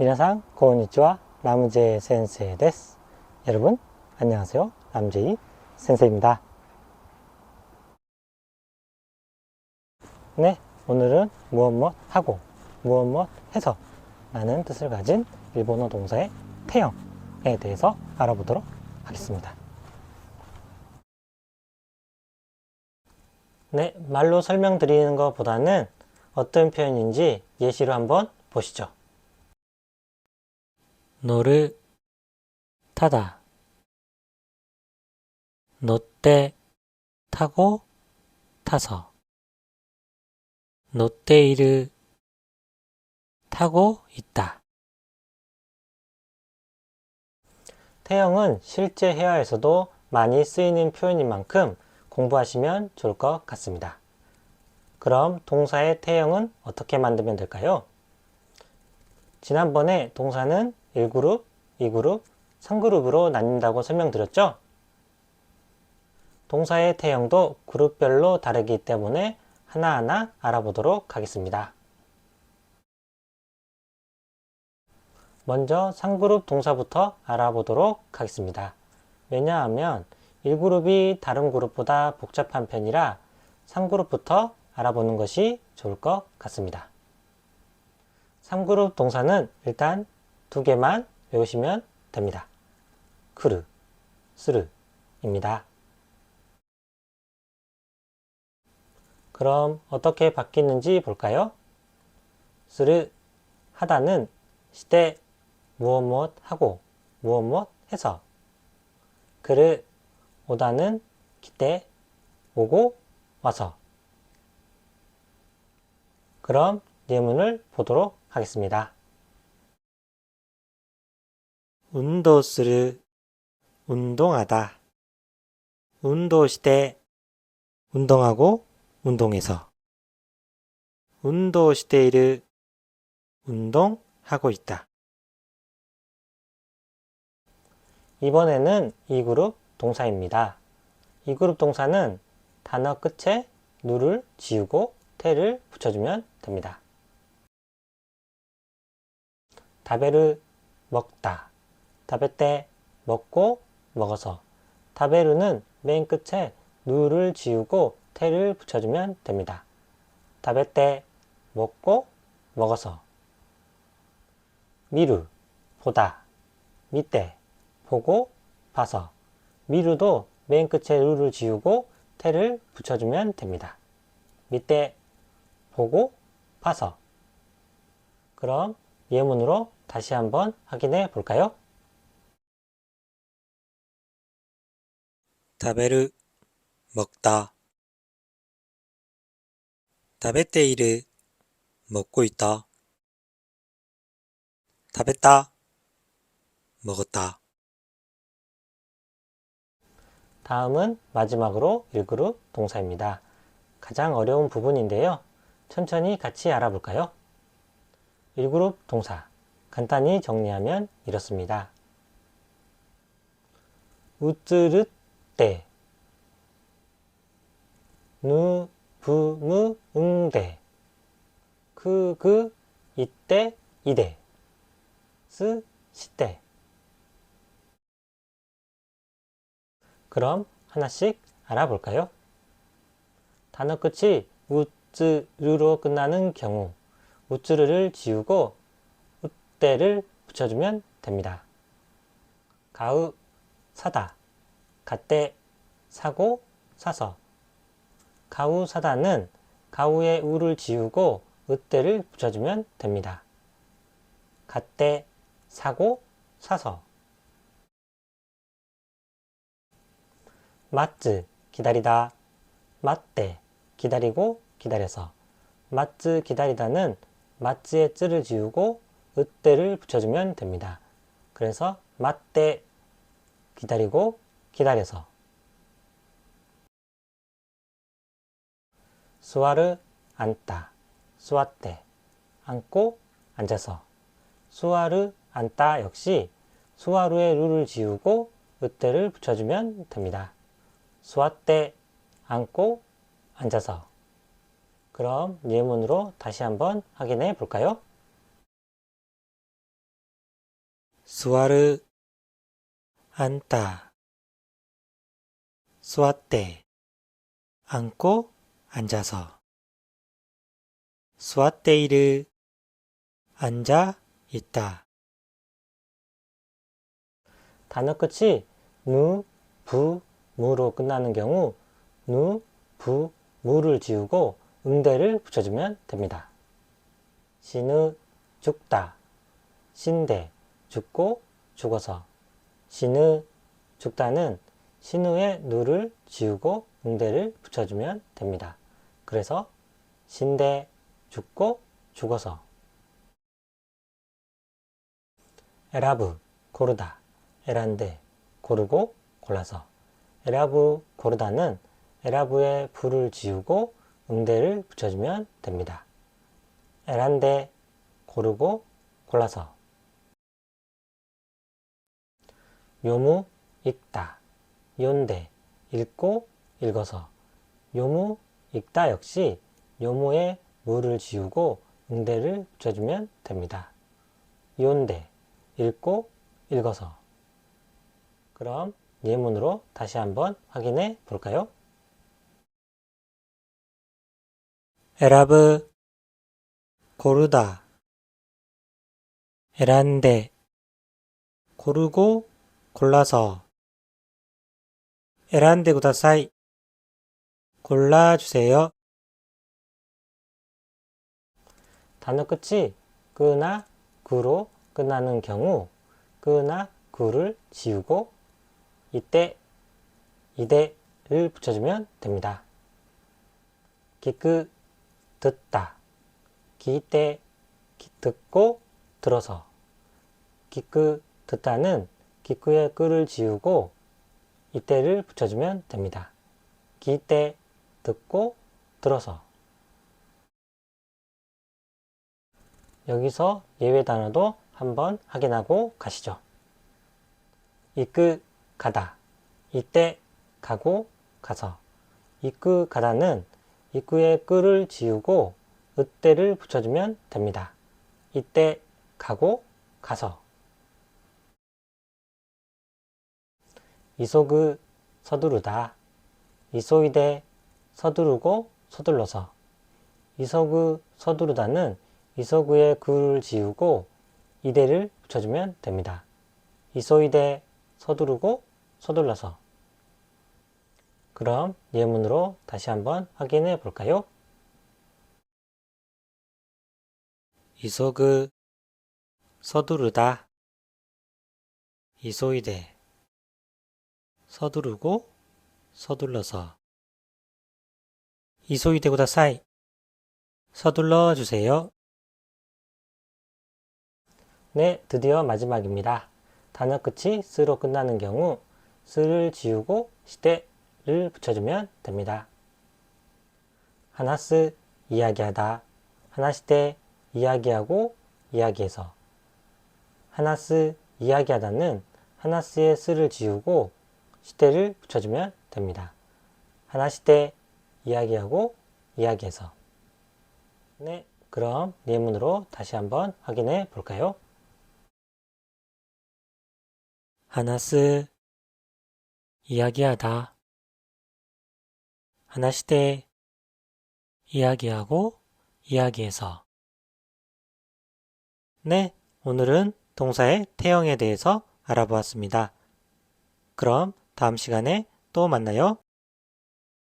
미나상 고니치와 남제 센세 데스. 여러분 안녕하세요. 남제이 센세입니다. 네, 오늘은 무엇 무엇 하고 무엇 무엇 해서 라는 뜻을 가진 일본어 동사의 태형에 대해서 알아보도록 하겠습니다. 네, 말로 설명드리는 것보다는 어떤 표현인지 예시로 한번 보시죠. 너를 타다. 너때 타고 타서. 일을 타고 있다. 태형은 실제 회화에서도 많이 쓰이는 표현인 만큼 공부하시면 좋을 것 같습니다. 그럼 동사의 태형은 어떻게 만들면 될까요? 지난번에 동사는 1그룹, 2그룹, 3그룹으로 나뉜다고 설명드렸죠? 동사의 태형도 그룹별로 다르기 때문에 하나하나 알아보도록 하겠습니다. 먼저 3그룹 동사부터 알아보도록 하겠습니다. 왜냐하면 1그룹이 다른 그룹보다 복잡한 편이라 3그룹부터 알아보는 것이 좋을 것 같습니다. 3그룹 동사는 일단 두 개만 외우시면 됩니다. 크르, 스르입니다. 그럼 어떻게 바뀌는지 볼까요? 스르, 하다는 시대, 무엇 무엇 하고 무엇 무엇 해서 그르, 오다는 기대, 오고 와서 그럼 예문을 보도록 하겠습니다. 운동する 운동하다 운동して 운동하고 운동해서 운동している 운동하고 있다. 이번에는 이 그룹 동사입니다. 이 그룹 동사는 단어 끝에 누를 지우고 태를 붙여주면 됩니다. 다베르 먹다. 다베때 먹고 먹어서. 다베르는 맨 끝에 누를 지우고 태를 붙여주면 됩니다. 다베때 먹고 먹어서. 미루 보다. 밑에 보고 봐서. 미루도 맨 끝에 루를 지우고 태를 붙여주면 됩니다. 밑에 보고 봐서. 그럼 예문으로 다시 한번 확인해 볼까요? 食べる 먹다 食べている 먹고 있다 食べた 먹었다 다음은 마지막으로 1그룹 동사입니다. 가장 어려운 부분인데요. 천천히 같이 알아볼까요? 1그룹 동사. 간단히 정리하면 이렇습니다. 우쯔르 때. 누, 부, 무, 응 대. 그, 그, 이때, 이대. 스, 시때 그럼 하나씩 알아볼까요? 단어 끝이 우쯔르로 끝나는 경우 우쯔르를 지우고 우때를 붙여주면 됩니다. 가우 사다 갓때 사고 사서 가우 사다는 가우의 우를 지우고 으때를 붙여주면 됩니다. 갓때 사고 사서 맞즈 기다리다 맞대 기다리고 기다려서 맞즈 기다리다는 맞즈의 쯔를 지우고 으때를 붙여주면 됩니다. 그래서 맞대 기다리고 기다려서. 수아르 앉다. 수아때 앉고 앉아서. 수아르 앉다 역시 수아루의 루를 지우고 으때를 붙여주면 됩니다. 수아때 앉고 앉아서. 그럼 예문으로 다시 한번 확인해 볼까요? 座る 앉다 스와떼 안고 앉아서. 스와떼이르 앉아 있다. 단어 끝이 누, 부, 무로 끝나는 경우 누, 부, 무를 지우고 응대를 붙여주면 됩니다. 신의 죽다. 신대 죽고 죽어서. 신의 죽다는 신우의 누를 지우고 응대를 붙여주면 됩니다. 그래서 신대, 죽고, 죽어서. 에라브, 고르다, 에란데, 고르고, 골라서. 에라브, 고르다는 에라브의 부를 지우고 응대를 붙여주면 됩니다. 에란데, 고르고, 골라서. 요무, 읽다, 연대, 읽고, 읽어서. 요무, 읽다 역시 요무에 무를 지우고 응대를 붙여주면 됩니다. 연대, 읽고, 읽어서. 그럼 예문으로 다시 한번 확인해 볼까요? 에라브 고르다 에란데 고르고 골라서 選んでください 골라주세요 단어 끝이 끄나 구로 끝나는 경우 끄나 구를 지우고 이때 이대를 붙여주면 됩니다. 기크 듣다 기때 듣고 들어서 기크 듣다는 기크의 끄를 지우고 이때를 붙여주면 됩니다. 기때 듣고 들어서 여기서 예외 단어도 한번 확인하고 가시죠. 이끄 가다 이때 가고 가서 이끄 가다는 이끄의 끄를 지우고 으때를 붙여주면 됩니다. 이때 가고 가서 이소그 서두르다 이소이데 서두르고 서둘러서 이소그 서두르다는 이소그의 그를 지우고 이대를 붙여주면 됩니다. 이소이데 서두르고 서둘러서 그럼 예문으로 다시 한번 확인해 볼까요? 이소그 서두르다 이소이데 서두르고 서둘러서 이소이데 구다 사이 서둘러 주세요. 네, 드디어 마지막입니다. 단어 끝이 스로 끝나는 경우 스를 지우고 시대를 붙여주면 됩니다. 하나스 이야기하다 하나시대 이야기하고 이야기해서 하나스 이야기하다는 하나스의 스를 지우고 시대를 붙여주면 됩니다. 하나 시대 이야기하고 이야기해서 네, 그럼 네 예문으로 다시 한번 확인해 볼까요? 하나스 이야기하다 하나 시대 이야기하고 이야기해서 네, 오늘은 동사의 태형에 대해서 알아보았습니다. 그럼 다음 시간에 또 만나요.